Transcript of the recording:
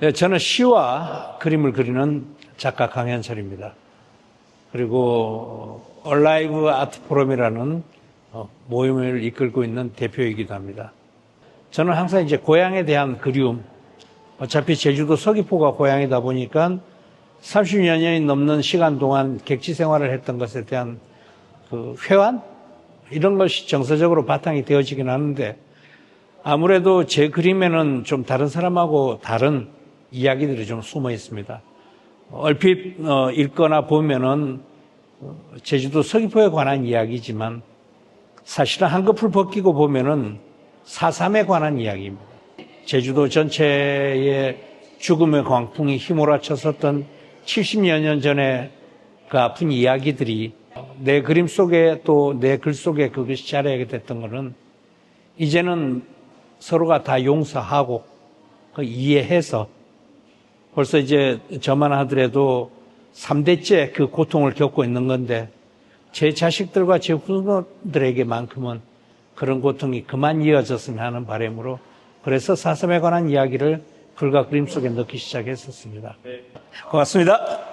네, 저는 시와 그림을 그리는 작가 강현철입니다. 그리고 얼라이브 아트 포럼이라는 어, 모임을 이끌고 있는 대표이기도 합니다. 저는 항상 이제 고향에 대한 그리움, 어차피 제주도 서귀포가 고향이다 보니까 30여 년이 넘는 시간 동안 객지 생활을 했던 것에 대한 그 회환? 이런 것이 정서적으로 바탕이 되어지긴 하는데 아무래도 제 그림에는 좀 다른 사람하고 다른 이야기들이 좀 숨어 있습니다. 얼핏 어, 읽거나 보면은 어, 제주도 서귀포에 관한 이야기지만 사실은 한꺼풀 벗기고 보면은 사삼에 관한 이야기입니다. 제주도 전체의 죽음의 광풍이 휘몰아쳤었던 70여 년 전에 그 아픈 이야기들이 내 그림 속에 또 내 글 속에 그것이 자리하게 됐던 것은 이제는 서로가 다 용서하고 그 이해해서 벌써 이제 저만 하더라도 3대째 그 고통을 겪고 있는 건데 제 자식들과 제 후손들에게만큼은 그런 고통이 그만 이어졌으면 하는 바람으로 그래서 사슴에 관한 이야기를 글과 그림 속에 넣기 시작했었습니다. 고맙습니다.